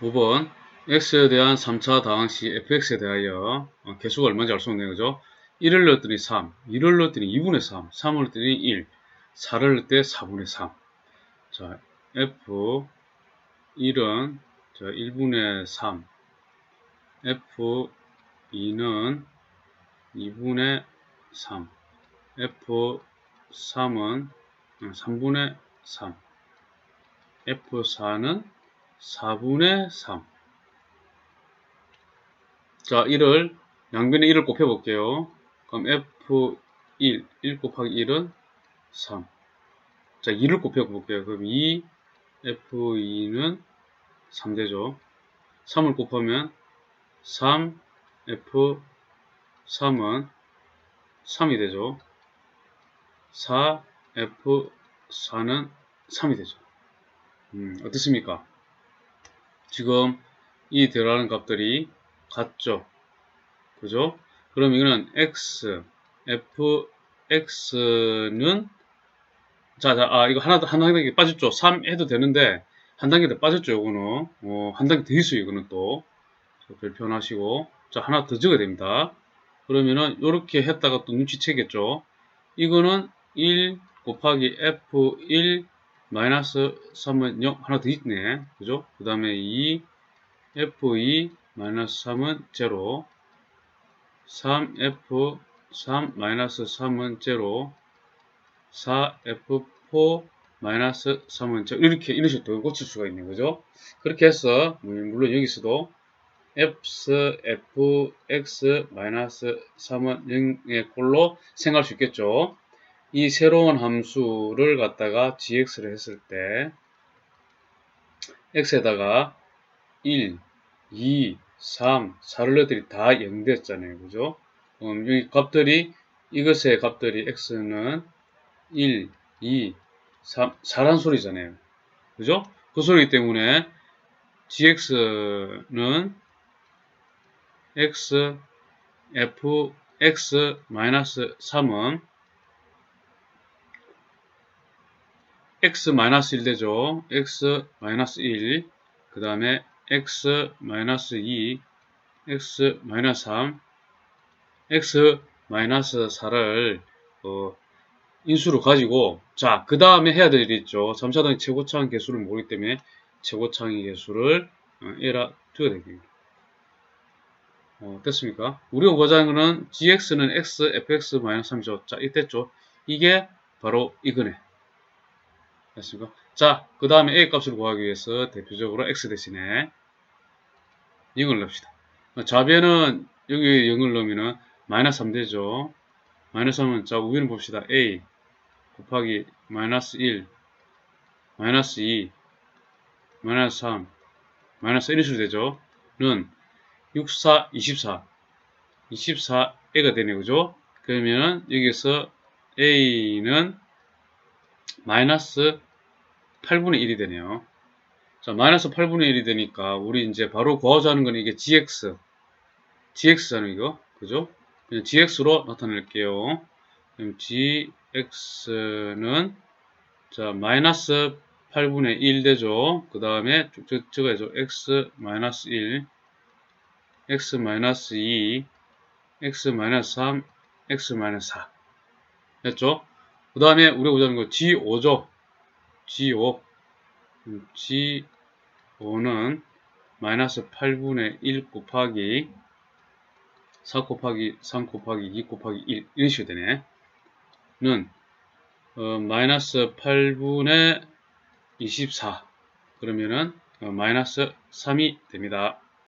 5번 x에 대한 3차 다항시 fx에 대하여 어, 개수가 얼마인지 알 수 없네요. 그죠? 1을 넣었더니 3, 2를 넣었더니 2분의 3, 3을 넣었더니 1, 4를 넣을 때 4분의 3. 자, f 1은 자, 1분의 3, f 2는 2분의 3, f 3은 3분의 3, f 4는 4분의 3. 자, 1을, 양변에 1을 곱해 볼게요. 그럼 F1, 1 곱하기 1은 3. 자, 2를 곱해 볼게요. 그럼 2, F2는 3 되죠. 3을 곱하면 3, F3은 3이 되죠. 4, F4는 3이 되죠. 음, 어떻습니까? 지금 이 들어가는 값들이 같죠. 그죠? 그럼 이거는 x, fx는 자, 자, 아, 이거 하나 더, 한 단계 빠졌죠. 3 해도 되는데, 한 단계 더 빠졌죠, 이거는. 어, 한 단계 더 있어요, 이거는 또. 별표현하시고. 자, 하나 더 적어야 됩니다. 그러면은, 이렇게 했다가 또 눈치채겠죠. 이거는 1 곱하기 f1 마이너스 3은 0 하나 더 있네. 그죠? 그 다음에 2 f2 마이너스 3은 0 3f3 마이너스 3은 0 4f4 마이너스 3은 0 이렇게 이렇게 고칠 수가 있는 거죠. 그렇게 해서 물론 여기서도 f, fx 마이너스 3은 0의 꼴로 생각할 수 있겠죠. 이 새로운 함수를 갖다가 gx를 했을 때 x에다가 1, 2, 3, 4를 넣었더니 다 0 됐잖아요. 그죠? 음, 여기 값들이 이것의 값들이 x는 1, 2, 3, 4란 소리잖아요. 그죠? 그 소리기 때문에 gx는 x, f, x, 마이너스 3은 x-1 되죠. x-1 그 다음에 x-2 x-3 x-4를 어, 인수로 가지고 자 그 다음에 해야 될 일이 있죠. 3차 단위 최고차항 개수를 모르기 때문에 최고차항의 개수를 어, 에라 두어야 되겠습니다. 어, 됐습니까? 우리가 보자 하는 거는 gx는 x, fx-3이죠. 자, 이때죠. 이게 바로 이거네. 됐습니까? 자, 그 다음에 a 값을 구하기 위해서 대표적으로 x 대신에 0을 넣읍시다. 좌변은 여기 0을 넣으면 마이너스 3 되죠. 마이너스 3은 자 위는 봅시다. a 곱하기 마이너스 1 마이너스 2 마이너스 3 마이너스 1이 되죠. 는 64, 24 24a가 되네 그죠? 그러면 여기서 a는 마이너스 8분의 1이 되네요. 자, 마이너스 8분의 1이 되니까 우리 이제 바로 구하자 하는 건 이게 gx gx잖아요 이거 그죠? 그냥 gx로 나타낼게요. 그럼 gx는 자 마이너스 8분의 1 되죠. 그 다음에 쭉 적어야죠. x 마이너스 1 x 마이너스 2 x 마이너스 3 x 마이너스 4 됐죠? 그 다음에 우리가 보자는 거 G5죠. G5. G5는 마이너스 8분의 1 곱하기 4 곱하기 3 곱하기 2 곱하기 1 이런 식으로 되네. 는 어, 마이너스 8분의 24 그러면은 어, 마이너스 3이 됩니다.